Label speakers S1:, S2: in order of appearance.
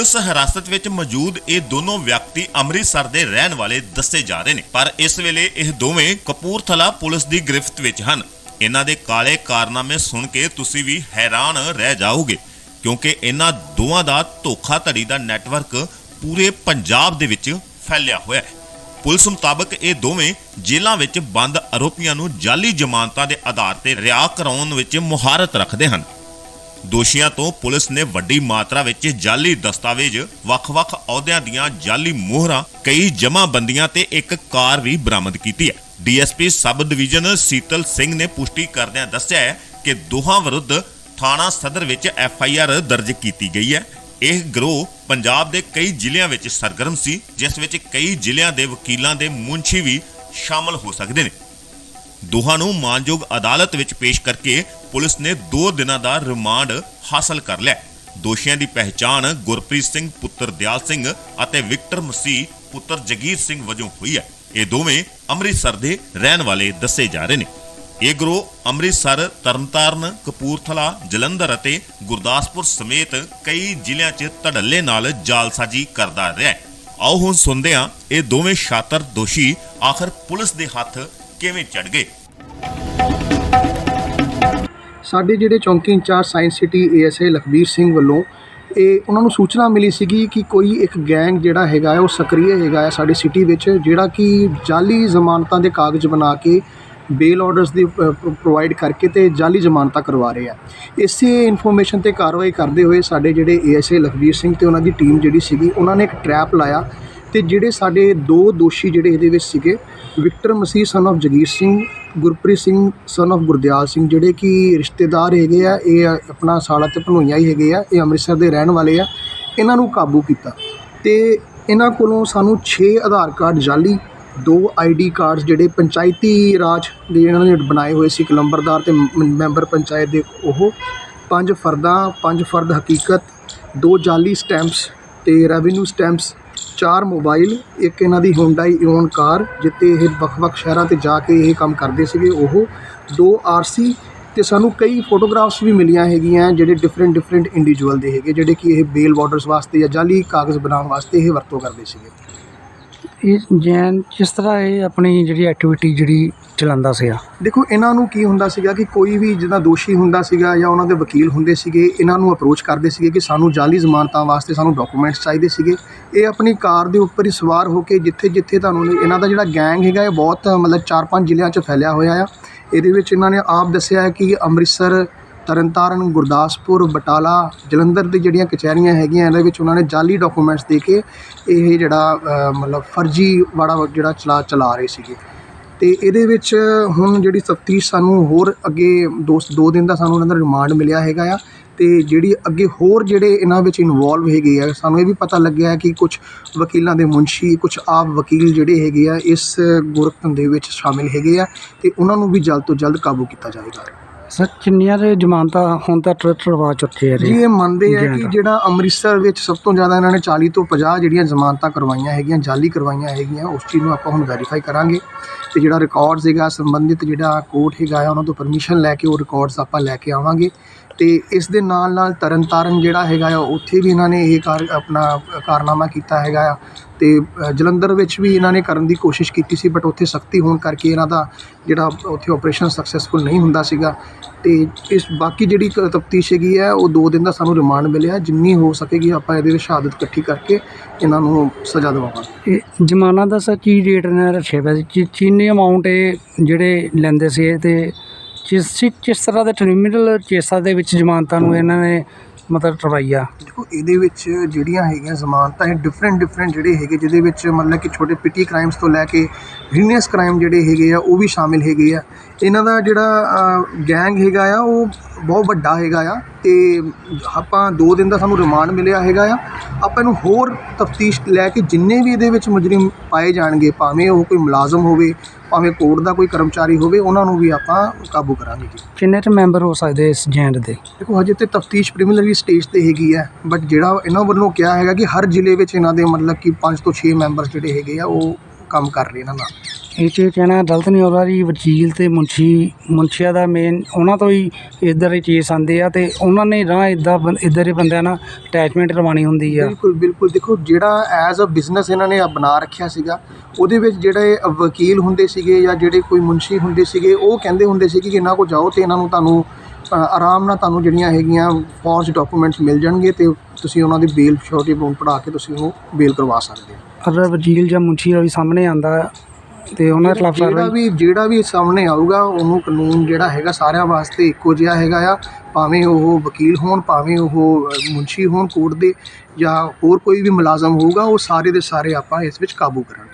S1: Police ਹਿਰਾਸਤ ਵਿੱਚ ਮੌਜੂਦ ਇਹ ਦੋਨੋਂ ਵਿਅਕਤੀ ਅੰਮ੍ਰਿਤਸਰ ਦੇ ਰਹਿਣ ਵਾਲੇ ਦੱਸੇ ਜਾ ਰਹੇ ਨੇ। ਪਰ ਇਸ ਵੇਲੇ ਇਹ ਦੋਵੇਂ ਕਪੂਰਥਲਾ ਪੁਲਿਸ ਦੀ ਗ੍ਰਿਫਤ ਵਿੱਚ ਹਨ। ਇਹਨਾਂ ਦੇ ਕਾਲੇ ਕਾਰਨਾਮੇ ਸੁਣ ਕੇ ਤੁਸੀਂ ਵੀ ਹੈਰਾਨ ਰਹਿ ਜਾਓਗੇ, ਕਿਉਂਕਿ ਇਹਨਾਂ ਦੋਵਾਂ ਦਾ ਧੋਖਾਧੜੀ ਦਾ ਨੈਟਵਰਕ ਪੂਰੇ ਪੰਜਾਬ ਦੇ ਵਿੱਚ ਫੈਲਿਆ ਹੋਇਆ ਹੈ। ਪੁਲਿਸ ਮੁਤਾਬਕ ਇਹ ਦੋਵੇਂ ਜੇਲ੍ਹਾਂ ਵਿੱਚ ਬੰਦ ਆਰੋਪੀਆਂ ਨੂੰ ਜਾਲੀ ਜ਼ਮਾਨਤਾਂ ਦੇ ਆਧਾਰ ਤੇ ਰਿਹਾ ਕਰਾਉਣ ਵਿੱਚ ਮੁਹਾਰਤ ਰੱਖਦੇ ਹਨ। ਦੋਸ਼ੀਆਂ ਤੋਂ ਪੁਲਿਸ ਨੇ ਵੱਡੀ ਮਾਤਰਾ ਵਿੱਚ ਜਾਲੀ ਦਸਤਾਵੇਜ਼, ਵੱਖ-ਵੱਖ ਅਹੁਦਿਆਂ ਦੀਆਂ ਜਾਲੀ ਮੋਹਰਾਂ, ਕਈ ਜਮ੍ਹਾਂਬੰਦੀਆਂ ਤੇ ਇੱਕ ਕਾਰ ਵੀ ਬਰਾਮਦ ਕੀਤੀ ਹੈ। DSP sub division Seetal Singh ਨੇ ਪੁਸ਼ਟੀ ਕਰਦਿਆਂ ਦੱਸਿਆ ਹੈ ਕਿ ਦੋਹਾਂ ਵਿਰੁੱਧ ਥਾਣਾ ਸਦਰ ਵਿੱਚ ਐਫਆਈਆਰ ਦਰਜ ਕੀਤੀ ਗਈ ਹੈ। ਇਹ ਗਰੋਹ ਪੰਜਾਬ ਦੇ ਕਈ ਜ਼ਿਲ੍ਹਿਆਂ ਵਿੱਚ ਸਰਗਰਮ ਸੀ, ਜਿਸ ਵਿੱਚ ਕਈ ਜ਼ਿਲ੍ਹਿਆਂ ਦੇ ਵਕੀਲਾਂ ਦੇ ਮੁੰਸ਼ੀ ਵੀ ਸ਼ਾਮਲ ਹੋ ਸਕਦੇ ਨੇ। ਦੋਹਾਂ ਨੂੰ ਮਾਨਯੋਗ ਅਦਾਲਤ ਵਿੱਚ ਪੇਸ਼ ਕਰਕੇ ਪੁਲਿਸ ਨੇ 2 ਦਿਨਾਂ ਦਾ ਰਿਮਾਂਡ ਹਾਸਲ ਕਰ ਲਿਆ। ਦੋਸ਼ੀਆਂ ਦੀ ਪਹਿਚਾਣ ਗੁਰਪ੍ਰੀਤ ਸਿੰਘ, ਪੁੱਤਰ ਦਿਆਲ ਸਿੰਘ ਅਤੇ ਵਿਕਟਰ ਮਸੀਹ, ਪੁੱਤਰ ਜਗੀਰ ਸਿੰਘ ਵਜੋਂ ਹੋਈ ਹੈ। ਇਹ ਦੋਵੇਂ ਅੰਮ੍ਰਿਤਸਰ ਦੇ ਰਹਿਣ ਵਾਲੇ ਦੱਸੇ ਜਾ ਰਹੇ ਨੇ। ਇਹ ਗਰੋਹ ਅੰਮ੍ਰਿਤਸਰ, ਤਰਨਤਾਰਨ, ਕਪੂਰਥਲਾ, ਜਲੰਧਰ ਅਤੇ ਗੁਰਦਾਸਪੁਰ ਸਮੇਤ ਕਈ ਜ਼ਿਲ੍ਹਿਆਂ 'ਚ ਧੜੱਲੇ ਨਾਲ ਜਾਲਸਾਜੀ ਕਰਦਾ ਰਿਹਾ ਆਓ ਹੁਣ ਸੁਣਦੇ ਹਾਂ ਇਹ ਦੋਵੇਂ ਸ਼ਾਤਰ ਦੋਸ਼ੀ ਆਖਰ ਪੁਲਿਸ ਦੇ ਹੱਥ ਕਿਵੇਂ ਚੜ ਗਏ?
S2: ਸਾਡੇ ਜਿਹੜੇ ਚੌਂਕੀ incharge Science City ASA Lakhbir Singh ਵੱਲੋਂ, ਇਹ ਉਹਨਾਂ ਨੂੰ ਸੂਚਨਾ ਮਿਲੀ ਸੀਗੀ ਕਿ ਕੋਈ ਇੱਕ ਗੈਂਗ ਜਿਹੜਾ ਹੈਗਾ ਉਹ ਸਕਰੀਏ ਹੈਗਾ ਹੈ ਸਾਡੀ ਸਿਟੀ ਵਿੱਚ, ਜਿਹੜਾ ਕਿ ਜਾਲੀ ਜ਼ਮਾਨਤਾਂ ਦੇ ਕਾਗਜ਼ ਬਣਾ ਕੇ ਬੇਲ ਆਰਡਰਸ ਦੀ ਪ੍ਰੋਵਾਈਡ ਕਰਕੇ ਤੇ ਜਾਲੀ ਜ਼ਮਾਨਤਾਂ ਕਰਵਾ ਰਹੇ ਆ। ਇਸੇ ਇਨਫੋਰਮੇਸ਼ਨ ਤੇ ਕਾਰਵਾਈ ਕਰਦੇ ਹੋਏ ਸਾਡੇ ਜਿਹੜੇ ਏਐਸਏ ਲਖਬੀਰ ਸਿੰਘ ਤੇ ਉਹਨਾਂ ਦੀ ਟੀਮ ਜਿਹੜੀ ਸੀਗੀ, ਉਹਨਾਂ ਨੇ ਇੱਕ ਟਰੈਪ ਲਾਇਆ ਤੇ ਜਿਹੜੇ ਸਾਡੇ ਦੋ ਦੋਸ਼ੀ ਜਿਹੜੇ ਇਹਦੇ ਵਿੱਚ ਸੀਗੇ, Victor Masih son of Jagir Singh, Gurpreet Singh son of Gurdial Singh, ਜਿਹੜੇ ਕਿ ਰਿਸ਼ਤੇਦਾਰ ਹੈਗੇ ਆ, ਇਹ ਆਪਣਾ ਸਾਲਾ ਤੇ ਭਨੋਈਆਂ ਹੀ ਹੈਗੇ ਆ, ਇਹ ਅੰਮ੍ਰਿਤਸਰ ਦੇ ਰਹਿਣ ਵਾਲੇ ਆ, ਇਹਨਾਂ ਨੂੰ ਕਾਬੂ ਕੀਤਾ। ਤੇ ਇਹਨਾਂ ਕੋਲੋਂ ਸਾਨੂੰ 6 ਆਧਾਰ ਕਾਰਡ ਜਾਲੀ, ਦੋ ਆਈਡੀ ਕਾਰਡਸ ਜਿਹੜੇ ਪੰਚਾਇਤੀ ਰਾਜ ਦੇ ਇਹਨਾਂ ਨੇ ਬਣਾਏ ਹੋਏ ਸੀ ਕਲੰਬਰਦਾਰ ਲੰਬਰਦਾਰ ਤੇ ਮ- ਮੈਂਬਰ ਪੰਚਾਇਤ ਦੇ ਉਹ, ਪੰਜ ਫਰਦਾਂ, ਪੰਜ ਫਰਦ ਹਕੀਕਤ, ਦੋ ਜਾਲੀ ਸਟੈਂਪਸ ਤੇ ਰੈਵਨਿਊ ਸਟੈਂਪਸ ਚਾਰ ਮੋਬਾਈਲ, ਇੱਕ ਇਹਨਾਂ ਦੀ ਹੁੰਡਾਈ ਇਓਨ ਕਾਰ ਜਿੱਤੇ ਇਹ ਵੱਖ-ਵੱਖ ਸ਼ਹਿਰਾਂ ਤੇ ਜਾ ਕੇ ਇਹ ਕੰਮ ਕਰਦੇ ਸੀਗੇ। ਉਹ ਦੋ ਆਰਸੀ ਤੇ ਸਾਨੂੰ ਕਈ ਫੋਟੋਗ੍ਰਾਫਸ ਵੀ ਮਿਲੀਆਂ ਹੈਗੀਆਂ, ਜਿਹੜੇ ਡਿਫਰੈਂਟ ਡਿਫਰੈਂਟ ਇੰਡੀਵਿਜੂਅਲ ਦੇ ਹੈਗੇ, ਜਿਹੜੇ ਕਿ ਇਹ ਬੇਲ ਬਾਰਡਰਸ ਵਾਸਤੇ ਜਾਂ ਜਾਲੀ ਕਾਗਜ਼ ਬਣਾਉਣ ਵਾਸਤੇ ਇਹ ਵਰਤੋਂ ਕਰਦੇ ਸੀਗੇ।
S3: ਇਹ ਜੈਨ ਜਿਸ ਤਰ੍ਹਾਂ ਇਹ ਆਪਣੀ ਜਿਹੜੀ ਐਕਟੀਵਿਟੀ ਜਿਹੜੀ ਚਲਾਉਂਦਾ ਸੀਗਾ?
S2: ਦੇਖੋ, ਇਹਨਾਂ ਨੂੰ ਕੀ ਹੁੰਦਾ ਸੀਗਾ ਕਿ ਕੋਈ ਵੀ ਜਿਹਦਾ ਦੋਸ਼ੀ ਹੁੰਦਾ ਸੀਗਾ ਜਾਂ ਉਹਨਾਂ ਦੇ ਵਕੀਲ ਹੁੰਦੇ ਸੀਗੇ, ਇਹਨਾਂ ਨੂੰ ਅਪਰੋਚ ਕਰਦੇ ਸੀਗੇ ਕਿ ਸਾਨੂੰ ਜਾਲੀ ਜ਼ਮਾਨਤਾਂ ਵਾਸਤੇ ਸਾਨੂੰ ਡਾਕੂਮੈਂਟਸ ਚਾਹੀਦੇ ਸੀਗੇ। ਇਹ ਆਪਣੀ ਕਾਰ ਦੇ ਉੱਪਰ ਹੀ ਸਵਾਰ ਹੋ ਕੇ ਜਿੱਥੇ ਜਿੱਥੇ ਤੁਹਾਨੂੰ ਇਹਨਾਂ ਦਾ ਜਿਹੜਾ ਗੈਂਗ ਹੈਗਾ, ਇਹ ਬਹੁਤ ਮਤਲਬ 4-5 ਜ਼ਿਲ੍ਹਿਆਂ 'ਚ ਫੈਲਿਆ ਹੋਇਆ ਆ। ਇਹਦੇ ਵਿੱਚ ਇਹਨਾਂ ਨੇ ਆਪ ਦੱਸਿਆ ਹੈ ਕਿ ਅੰਮ੍ਰਿਤਸਰ ਤਰਨਤਾਰਨ, ਗੁਰਦਾਸਪੁਰ, ਬਟਾਲਾ, ਜਲੰਧਰ ਦੀ ਜਿਹੜੀਆਂ ਕਚਹਿਰੀਆਂ ਹੈਗੀਆਂ, ਇਹਦੇ ਵਿੱਚ ਉਹਨਾਂ ਨੇ ਜਾਲੀ ਡਾਕੂਮੈਂਟਸ ਦੇ ਕੇ ਇਹ ਜਿਹੜਾ ਮਤਲਬ ਫਰਜ਼ੀ ਵਾੜਾ ਜਿਹੜਾ ਚਲਾ ਚਲਾ ਰਹੇ ਸੀਗੇ। ਤੇ ਇਹਦੇ ਵਿੱਚ ਹੁਣ ਜਿਹੜੀ ਤਫਤੀਸ਼ ਸਾਨੂੰ ਹੋਰ ਅੱਗੇ ਦੋ ਦੋ ਦਿਨ ਦਾ ਸਾਨੂੰ ਉਹਨਾਂ ਦਾ ਰਿਮਾਂਡ ਮਿਲਿਆ ਹੈਗਾ ਆ ਤੇ ਜਿਹੜੀ ਅੱਗੇ ਹੋਰ ਜਿਹੜੇ ਇਹਨਾਂ ਵਿੱਚ ਇਨਵੋਲਵ ਹੈਗੇ ਆ, ਸਾਨੂੰ ਇਹ ਵੀ ਪਤਾ ਲੱਗਿਆ ਕਿ ਕੁਝ ਵਕੀਲਾਂ ਦੇ ਮੁਨਸ਼ੀ ਕੁਝ ਆਪ ਵਕੀਲ ਜਿਹੜੇ ਹੈਗੇ ਆ, ਇਸ ਗੁਰਤ ਦੇ ਵਿੱਚ ਸ਼ਾਮਿਲ ਹੈਗੇ ਆ ਤੇ ਉਹਨਾਂ ਨੂੰ ਵੀ ਜਲਦ ਤੋਂ ਜਲਦ ਕਾਬੂ ਕੀਤਾ ਜਾਵੇਗਾ।
S3: ਸਰ ਕਿੰਨੀਆਂ ਦੇ ਜ਼ਮਾਨਤਾਂ ਹੁਣ ਤੱਕ ਟਰਵਾ ਚੁੱਕੇ ਆ
S2: ਜੀ। ਇਹ ਮੰਨਦੇ ਆ ਕਿ ਜਿਹੜਾ ਅੰਮ੍ਰਿਤਸਰ ਵਿੱਚ ਸਭ ਤੋਂ ਜ਼ਿਆਦਾ ਇਹਨਾਂ ਨੇ 40 ਤੋਂ 50 ਜਿਹੜੀਆਂ ਜ਼ਮਾਨਤਾਂ ਕਰਵਾਈਆਂ ਹੈਗੀਆਂ ਜਾਲੀ ਕਰਵਾਈਆਂ ਹੈਗੀਆਂ ਉਸ ਚੀਜ਼ ਨੂੰ ਆਪਾਂ ਹੁਣ ਵੈਰੀਫਾਈ ਕਰਾਂਗੇ। ਤੇ ਜਿਹੜਾ ਰਿਕਾਰਡਸ ਹੈਗਾ ਸੰਬੰਧਿਤ ਜਿਹੜਾ ਕੋਰਟ ਹੈਗਾ ਉਹਨਾਂ ਤੋਂ ਪਰਮਿਸ਼ਨ ਲੈ ਕੇ ਉਹ ਰਿਕਾਰਡਸ ਆਪਾਂ ਲੈ ਕੇ ਆਵਾਂਗੇ। ਤੇ ਇਸ ਦੇ ਨਾਲ ਨਾਲ ਤਰਨਤਾਰਨ ਜਿਹੜਾ ਹੈਗਾ ਆ ਉੱਥੇ ਵੀ ਇਹਨਾਂ ਨੇ ਇਹ ਕਾਰ ਆਪਣਾ ਕਾਰਨਾਮਾ ਕੀਤਾ ਹੈਗਾ ਆ। ਤੇ ਅ, ਜਲੰਧਰ ਵਿੱਚ ਵੀ ਇਹਨਾਂ ਨੇ ਕਰਨ ਦੀ ਕੋਸ਼ਿਸ਼ ਕੀਤੀ ਸੀ ਬਟ ਉੱਥੇ ਸਖਤੀ ਹੋਣ ਕਰਕੇ ਇਹਨਾਂ ਦਾ ਜਿਹੜਾ ਉੱਥੇ ਆਪਰੇਸ਼ਨ ਸਕਸੈਸਫੁਲ ਨਹੀਂ ਹੁੰਦਾ ਸੀਗਾ। ਤੇ ਇਸ ਬਾਕੀ ਜਿਹੜੀ ਤਫਤੀਸ਼ ਹੈਗੀ ਹੈ ਉਹ 2 ਦਿਨ ਦਾ ਸਾਨੂੰ ਰਿਮਾਂਡ ਮਿਲਿਆ ਜਿੰਨੀ ਹੋ ਸਕੇਗੀ ਆਪਾਂ ਇਹਦੇ ਵਿੱਚ ਸ਼ਹਾਦਤ ਇਕੱਠੀ ਕਰਕੇ ਇਹਨਾਂ ਨੂੰ ਸਜ਼ਾ ਦਿਵਾਵਾਂਗੇ।
S3: ਇਹ ਜ਼ਮਾਨਾ ਦਾ ਸਰ ਕੀ ਰੇਟ ਨੇ ਰੱਖਿਆ ਪਿਆ ਸੀ? ਕਿੰਨੇ ਅਮਾਉਂਟ ਇਹ ਜਿਹੜੇ ਲੈਂਦੇ ਸੀ ਤੇ ਜਿਸ ਕਿਸ ਤਰ੍ਹਾਂ ਦੇ ਕ੍ਰਿਮੀਨਲ ਕੇਸਾਂ ਦੇ ਵਿੱਚ ਜ਼ਮਾਨਤਾਂ ਨੂੰ ਇਹਨਾਂ ਨੇ ਮਤਲਬ ਟਰਵਾਈਆ
S2: ਦੇਖੋ, ਇਹਦੇ ਵਿੱਚ ਜਿਹੜੀਆਂ ਹੈਗੀਆਂ ਜ਼ਮਾਨਤਾਂ, ਇਹ ਡਿਫਰੈਂਟ ਡਿਫਰੈਂਟ ਜਿਹੜੇ ਹੈਗੇ, ਜਿਹਦੇ ਵਿੱਚ ਮਤਲਬ ਕਿ ਛੋਟੇ ਪਿੱਟੀ ਕ੍ਰਾਈਮਸ ਤੋਂ ਲੈ ਕੇ ਹੀਨੀਅਸ ਕ੍ਰਾਈਮ ਜਿਹੜੇ ਹੈਗੇ ਆ, ਉਹ ਵੀ ਸ਼ਾਮਿਲ ਹੈਗੇ ਆ। ਇਹਨਾਂ ਦਾ ਜਿਹੜਾ ਗੈਂਗ ਹੈਗਾ ਆ, ਉਹ ਬਹੁਤ ਵੱਡਾ ਹੈਗਾ ਆ ਤੇ ਆਪਾਂ 2 ਦਿਨ ਦਾ ਸਾਨੂੰ ਰਿਮਾਂਡ ਮਿਲਿਆ ਹੈਗਾ ਆ। ਆਪਾਂ ਨੂੰ ਹੋਰ ਤਫਤੀਸ਼ ਲੈ ਕੇ ਜਿੰਨੇ ਵੀ ਇਹਦੇ ਵਿੱਚ ਮੁਜਰਮ ਪਾਏ ਜਾਣਗੇ, ਭਾਵੇਂ ਉਹ ਕੋਈ ਮੁਲਾਜ਼ਮ ਹੋਵੇ ਭਾਵੇਂ ਕੋਰਟ ਦਾ ਕੋਈ ਕਰਮਚਾਰੀ ਹੋਵੇ ਉਹਨਾਂ ਨੂੰ ਵੀ ਆਪਾਂ ਕਾਬੂ ਕਰਾਂਗੇ ਜੀ।
S3: ਕਿੰਨੇ ਕੁ ਮੈਂਬਰ ਹੋ ਸਕਦੇ ਇਸ ਜੈਂਟ ਦੇ?
S2: ਦੇਖੋ ਹਜੇ ਤੇ ਤਫਤੀਸ਼ ਪ੍ਰੀਲਿਮਿਨਰੀ ਸਟੇਜ ਤੇ ਹੈਗੀ ਹੈ ਬਟ ਜਿਹੜਾ ਇਹਨਾਂ ਵੱਲੋਂ ਕਿਹਾ ਹੈਗਾ ਕਿ ਹਰ ਜ਼ਿਲ੍ਹੇ ਵਿੱਚ ਇਹਨਾਂ ਦੇ ਮਤਲਬ ਕਿ 5 ਤੋਂ 6 ਮੈਂਬਰਸ ਜਿਹੜੇ ਹੈਗੇ ਆ ਉਹ ਕੰਮ ਕਰ ਰਹੇ ਇਹਨਾਂ ਨਾਲ
S3: ਇਹ 'ਚ ਕਹਿਣਾ ਗਲਤ ਨਹੀਂ ਹੋਗਾ ਜੀ ਵਕੀਲ ਤੇ ਮੁਨਸ਼ੀ ਮੁਨਸ਼ੀਆਂ ਦਾ ਮੇਨ ਉਹਨਾਂ ਤੋਂ ਹੀ ਇੱਧਰ ਹੀ ਕੇਸ ਆਉਂਦੇ ਆ ਤੇ ਉਹਨਾਂ ਨੇ ਰਾਹ ਇੱਦਾਂ ਇੱਧਰ ਦੇ ਬੰਦਿਆਂ ਨਾਲ ਅਟੈਚਮੈਂਟ ਕਰਵਾਉਣੀ ਹੁੰਦੀ ਆ।
S2: ਬਿਲਕੁਲ ਬਿਲਕੁਲ। ਦੇਖੋ ਜਿਹੜਾ ਐਜ਼ ਅ ਬਿਜ਼ਨਸ ਇਹਨਾਂ ਨੇ ਬਣਾ ਰੱਖਿਆ ਸੀਗਾ ਉਹਦੇ ਵਿੱਚ ਜਿਹੜੇ ਵਕੀਲ ਹੁੰਦੇ ਸੀਗੇ ਜਾਂ ਜਿਹੜੇ ਕੋਈ ਮੁਨਸ਼ੀ ਹੁੰਦੇ ਸੀਗੇ ਉਹ ਕਹਿੰਦੇ ਹੁੰਦੇ ਸੀ ਕਿ ਇਹਨਾਂ ਕੋਲ ਜਾਓ ਤੇ ਇਹਨਾਂ ਨੂੰ ਤੁਹਾਨੂੰ ਆਰਾਮ ਨਾਲ ਤੁਹਾਨੂੰ ਜਿਹੜੀਆਂ ਹੈਗੀਆਂ ਫੌਜ ਡਾਕੂਮੈਂਟਸ ਮਿਲ ਜਾਣਗੇ ਤੇ ਤੁਸੀਂ ਉਹਨਾਂ ਦੀ ਬੇਲ ਛੋਟੀ ਬੋਨ ਪੜਾ ਕੇ ਤੁਸੀਂ ਉਹ ਬੇਲ ਕਰਵਾ ਸਕਦੇ ਹੋ।
S3: ਅਗਰ ਵਕੀਲ ਜਾਂ ਮੁਨਸ਼ੀ ਦਾ ਵੀ ਸਾਹਮਣੇ ਆਂਦਾ ਤੇ ਉਹਨਾਂ ਖਿਲਾਫ
S2: ਜਿਹੜਾ
S3: ਕਾਰਵਾਈ
S2: ਵੀ ਜਿਹੜਾ ਵੀ ਸਾਹਮਣੇ ਆਊਗਾ ਉਹਨੂੰ ਕਾਨੂੰਨ ਜਿਹੜਾ ਹੈਗਾ ਸਾਰਿਆਂ ਵਾਸਤੇ ਇੱਕੋ ਜਿਹਾ ਹੈਗਾ ਆ। ਭਾਵੇਂ ਉਹ ਵਕੀਲ ਹੋਣ ਭਾਵੇਂ ਉਹ ਮੁਨਸ਼ੀ ਹੋਣ ਕੋਰਟ ਦੇ ਜਾਂ ਹੋਰ ਕੋਈ ਵੀ ਮੁਲਾਜ਼ਮ ਹੋਊਗਾ ਉਹ ਸਾਰੇ ਦੇ ਸਾਰੇ ਆਪਾਂ ਇਸ ਵਿੱਚ ਕਾਬੂ ਕਰਾਂਗੇ।